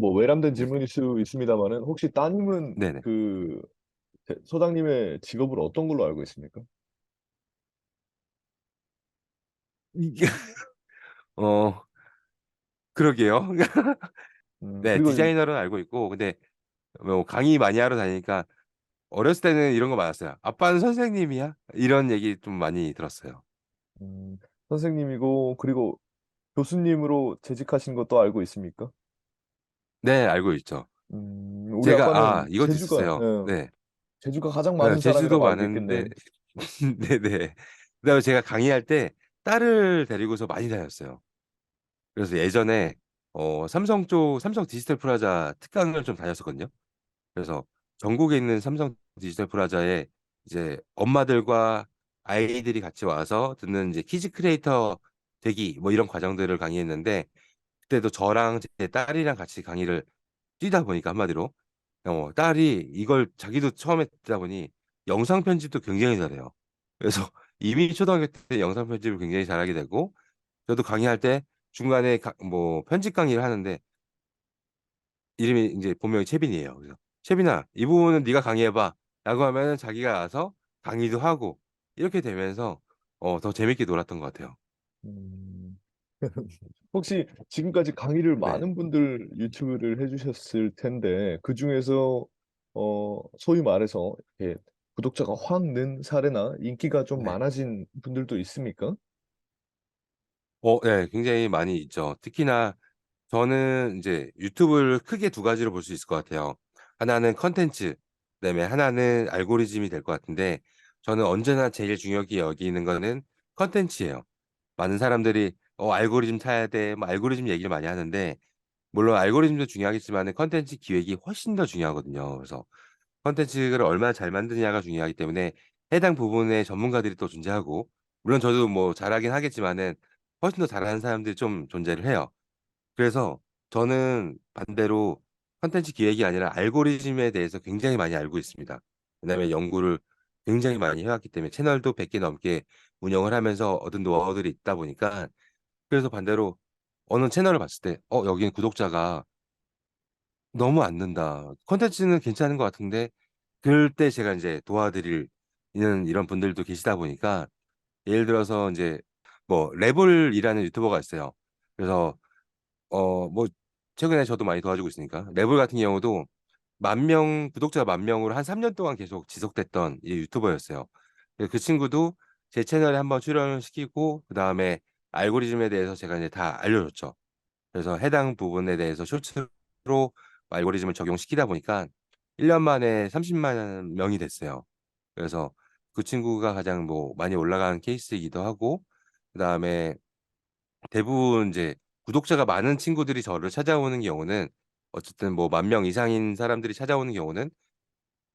뭐 외람된 네. 질문일 수 있습니다마는 혹시 따님은 네네. 그 대 소장님의 직업을 어떤 걸로 알고 있습니까? 이게 어 그러게요. 음 네. 그리고 이 디자이너로는 알고 있고 근데 뭐 강의 많이 하러 다니니까 어렸을 때는 이런 거 많았어요. "아빠는 선생님이야?" 이런 얘기 좀 많이 들었어요. 음 선생님이고 그리고 교수님으로 재직하신 것도 알고 있습니까? 네. 알고 있죠. 음 우리 제가 아 아빠는 이것도 재주가 있었어요. 예 네. 재주가 가장 예 많은 사람이라고 알고 많은데 있겠네요. 네네. 그다음에 제가 강의할 때 딸을 데리고서 많이 다녔어요. 그래서 예전에 어 삼성 쪽 삼성 디지털 프라자 특강을 좀 다녔었거든요. 그래서 전국에 있는 삼성 디지털 프라자에 이제 엄마들과 아이들이 같이 와서 듣는 이제 키즈 크리에이터 되기 뭐 이런 과정들을 강의했는데 그때도 저랑 제 딸이랑 같이 강의를 뛰다 보니까 한마디로 어 딸이 이걸 자기도 처음에 듣다 보니 영상 편집도 굉장히 잘해요. 그래서 이미 초등학교 때 영상 편집을 굉장히 잘하게 되고 저도 강의할 때 중간에 가 뭐 편집 강의를 하는데 이름이 인제 본명이 채빈이에요. 그래서 "채빈아 이 부분은 네가 강의해 봐."라고 하면은 자기가 와서 강의도 하고 이렇게 되면서 어 더 재밌게 놀았던 것 같아요. 음. 혹시 지금까지 강의를 네. 많은 분들 유튜브를 해 주셨을 텐데 그중에서 어 소위 말해서 이렇게 구독자가 확 는 사례나 인기가 좀 네. 많아진 분들도 있습니까? 어 예. 굉장히 많이 있죠. 특히나 저는 인제 유튜브를 크게 두 가지로 볼 수 있을 것 같아요. 하나는 콘텐츠 그다음에 하나는 알고리즘이 될 것 같은데 저는 언제나 제일 중요하게 여기는 거는 콘텐츠예요. 많은 사람들이 " 어 알고리즘 타야 돼." 뭐 알고리즘 얘기를 많이 하는데 물론 알고리즘도 중요하겠지만은 콘텐츠 기획이 훨씬 더 중요하거든요. 그래서 콘텐츠를 얼마나 잘 만드냐가 중요하기 때문에 해당 부분의 전문가들이 또 존재하고 물론 저도 뭐 잘하긴 하겠지만은 훨씬 더 잘하는 사람들이 좀 존재를 해요. 그래서 저는 반대로 콘텐츠 기획이 아니라 알고리즘에 대해서 굉장히 많이 알고 있습니다. 왜냐하면 연구를 굉장히 많이 해 왔기 때문에 채널도 100개 넘게 운영을 하면서 얻은 노하우들이 있다 보니까 그래서 반대로 어느 채널을 봤을 때 '어 여기는 구독자가 너무 안 는다. 콘텐츠는 괜찮은 것 같은데' 그럴 때 제가 인제 도와드릴 는 이런 분들도 계시다 보니까 예를 들어서 인제 뭐 레볼이라는 유튜버가 있어요. 그래서 어 뭐 최근에 저도 많이 도와주고 있으니까 레볼 같은 경우도 10,000명 구독자가 10,000 명으로 한 3년 동안 계속 지속됐던 이 유튜버였어요. 예그 친구도 제 채널에 한번 출연을 시키고 그 다음에 알고리즘에 대해서 제가 이제 다 알려줬죠. 그래서 해당 부분에 대해서 쇼츠로 알고리즘을 적용시키다 보니까 1년 만에 3 0만 명이 됐어요. 그래서 그 친구가 가장 뭐 많이 올라간 케이스이기도 하고 그다음에 대부분 인제 구독자가 많은 친구들이 저를 찾아오는 경우는 어쨌든 뭐 10,000명 이상인 사람들이 찾아오는 경우는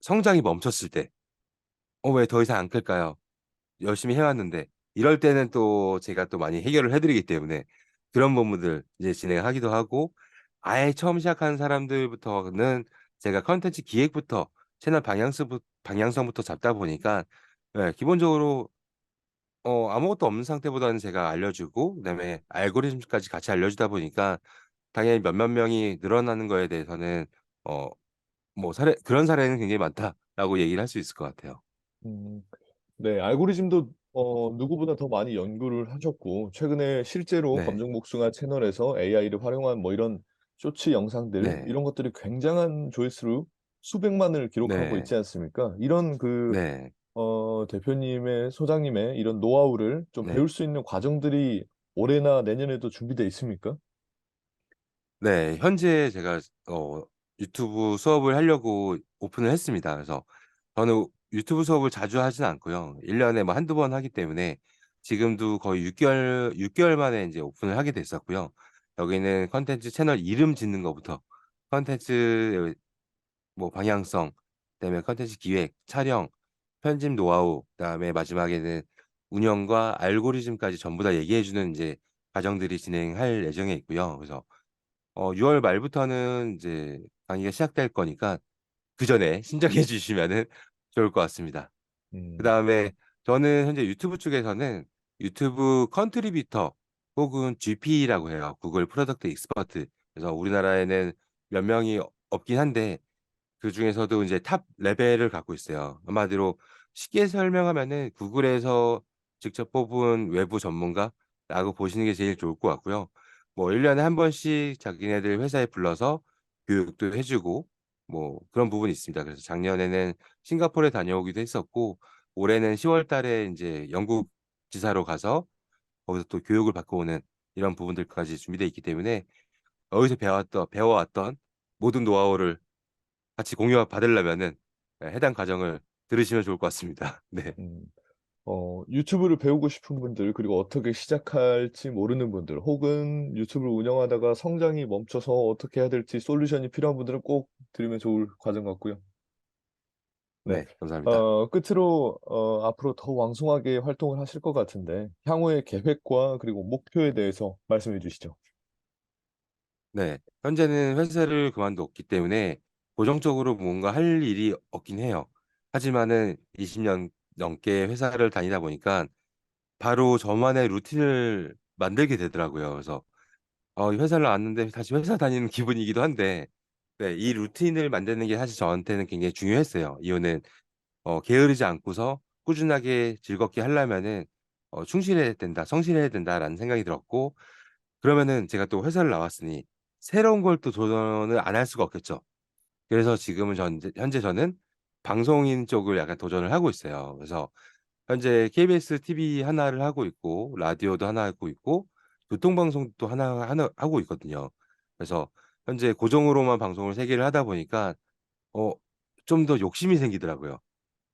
성장이 멈췄을 때 '어 왜 더 이상 안 클까요? 열심히 해 왔는데.' 이럴 때는 또 제가 또 많이 해결을 해 드리기 때문에 그런 부분들 이제 진행을 하기도 하고 아예 처음 시작하는 사람들부터는 제가 콘텐츠 기획부터 채널 방향스부 방향성부터 잡다 보니까 예 기본적으로 어 아무것도 없는 상태보다는 제가 알려주고 그다음에 알고리즘까지 같이 알려주다 보니까 당연히 몇몇 명이 늘어나는 거에 대해서는 어 뭐 사례 그런 사례는 굉장히 많다라고 얘기를 할 수 있을 것 같아요. 음. 네. 알고리즘도 어 누구보다 더 많이 연구를 하셨고 최근에 실제로 네. 검정복숭아 채널에서 AI를 활용한 뭐 이런 쇼츠 영상들 네. 이런 것들이 굉장한 조회수로 수백만을 기록하고 네. 있지 않습니까? 이런 그 네. 어 대표님의 소장님의 이런 노하우를 좀 네. 배울 수 있는 과정들이 올해나 내년에도 준비되어 있습니까? 네. 현재 제가 어 유튜브 수업을 하려고 오픈을 했습니다. 그래서 저는 유튜브 수업을 자주 하진 않고요. 1 년에 뭐 한두 번 하기 때문에 지금도 거의 6 개월 6 개월 만에 인제 오픈을 하게 됐었고요. 여기는 콘텐츠 채널 이름 짓는 거부터 콘텐츠 뭐 방향성 그다음에 콘텐츠 기획, 촬영, 편집 노하우 그다음에 마지막에는 운영과 알고리즘까지 전부 다 얘기해 주는 인제 과정들이 진행할 예정에 있고요. 그래서 어 6월 말부터는 이제 강의가 시작될 거니까 그 전에 신청해 주시면은 좋을 것 같습니다. 음. 그 다음에 저는 현재 유튜브 쪽에서는 유튜브 컨트리뷰터 혹은 GP라고 해요. 구글 프로덕트 익스퍼트. 그래서 우리나라에는 몇 명이 없긴 한데 그 중에서도 이제 탑 레벨을 갖고 있어요. 한마디로 쉽게 설명하면은 구글에서 직접 뽑은 외부 전문가라고 보시는 게 제일 좋을 것 같고요. 뭐 1 년에 1 번씩 자기네들 회사에 불러서 교육도 해 주고 뭐 그런 부분이 있습니다. 그래서 작년에는 싱가포르에 다녀오기도 했었고 올해는 10월 달에 인제 영국 지사로 가서 거기서 또 교육을 받고 오는 이런 부분들까지 준비돼 있기 때문에 거기서 배웠던 배워왔던 모든 노하우를 같이 공유 받으려면은 예 해당 과정을 들으시면 좋을 것 같습니다. 네. 음. 어 유튜브를 배우고 싶은 분들 그리고 어떻게 시작할지 모르는 분들 혹은 유튜브를 운영하다가 성장이 멈춰서 어떻게 해야 될지 솔루션이 필요한 분들은 꼭 들으면 좋을 과정 같고요. 네. 네. 감사합니다. 어 끝으로 어 앞으로 더 왕성하게 활동을 하실 것 같은데 향후의 계획과 그리고 목표에 대해서 말씀해 주시죠. 네. 현재는 회사를 그만뒀기 때문에 고정적으로 뭔가 할 일이 없긴 해요. 하지만은 20년 넘게 회사를 다니다 보니까 바로 저만의 루틴을 만들게 되더라고요. 그래서 어 이 회사를 나왔는데 다시 회사 다니는 기분이기도 한데 네 이 루틴을 만드는 게 사실 저한테는 굉장히 중요했어요. 이유는 어 게으르지 않고서 꾸준하게 즐겁게 하려면은 어 '충실해야 된다. 성실해야 된다.'라는 생각이 들었고 그러면은 제가 또 회사를 나왔으니 새로운 걸 또 도전을 안 할 수가 없겠죠. 그래서 지금은 전제 현재 저는 방송인 쪽을 약간 도전을 하고 있어요. 그래서 현재 KBS TV 하나를 하고 있고 라디오도 하나 하고 있고 교통방송도 하나 하나 하고 있거든요. 그래서 현재 고정으로만 방송을 3 개를 하다 보니까 어 좀 더 욕심이 생기더라고요.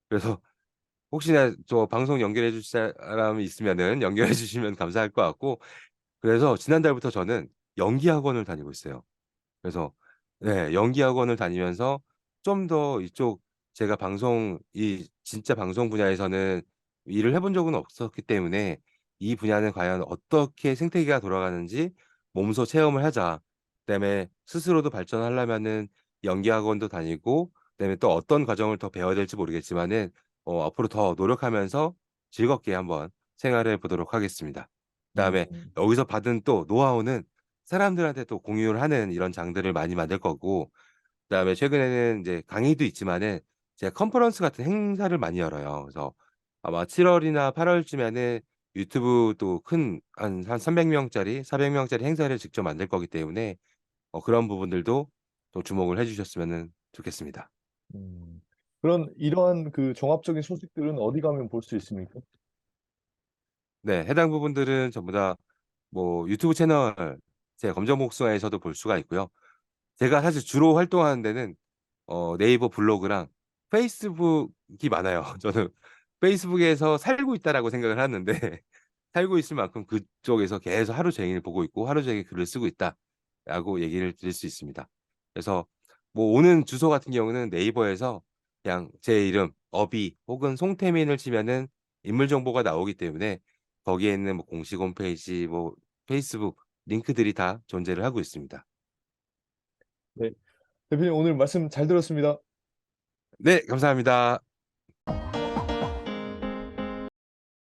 그래서 혹시나 저 방송 연결해 주실 사람이 있으면은 연결해 주시면 감사할 것 같고 그래서 지난달부터 저는 연기 학원을 다니고 있어요. 그래서 네 연기 학원을 다니면서 좀 더 이쪽 제가 방송 이 진짜 방송 분야에서는 일을 해본 적은 없었기 때문에 '이 분야는 과연 어떻게 생태계가 돌아가는지 몸소 체험을 하자.' 그다음에 스스로도 발전하려면은 연기 학원도 다니고 그다음에 또 어떤 과정을 더 배워야 될지 모르겠지만은 어 앞으로 더 노력하면서 즐겁게 한번 생활해 보도록 하겠습니다. 그다음에 음. 여기서 받은 또 노하우는 사람들한테 또 공유를 하는 이런 장들을 많이 만들 거고 그다음에 최근에는 인제 강의도 있지만은 제가 컨퍼런스 같은 행사를 많이 열어요. 그래서 아마 7 월이나 8 월쯤에는 유튜브 또 큰 한 한 300 명짜리 400 명짜리 행사를 직접 만들 거기 때문에 어 그런 부분들도 또 주목을 해 주셨으면은 좋겠습니다. 음. 그런 이러한 그 종합적인 소식들은 어디 가면 볼 수 있습니까? 네. 해당 부분들은 전부 다 뭐 유튜브 채널 제 검정 복숭아에서도 볼 수가 있고요. 제가 사실 주로 활동하는 데는 어 네이버 블로그랑 페이스북이 많아요. 저는 '페이스북에서 살고 있다.'라고 생각을 하는데 '살고 있을 만큼 그쪽에서 계속 하루 종일 보고 있고 하루 종일 글을 쓰고 있다.' 라고 얘기를 드릴 수 있습니다. 그래서 뭐 오는 주소 같은 경우는 네이버에서 그냥 제 이름 어비 혹은 송태민을 치면은 인물 정보가 나오기 때문에 거기에 있는 뭐 공식 홈페이지 뭐 페이스북 링크들이 다 존재를 하고 있습니다. 네. 대표님 오늘 말씀 잘 들었습니다. 네 감사합니다.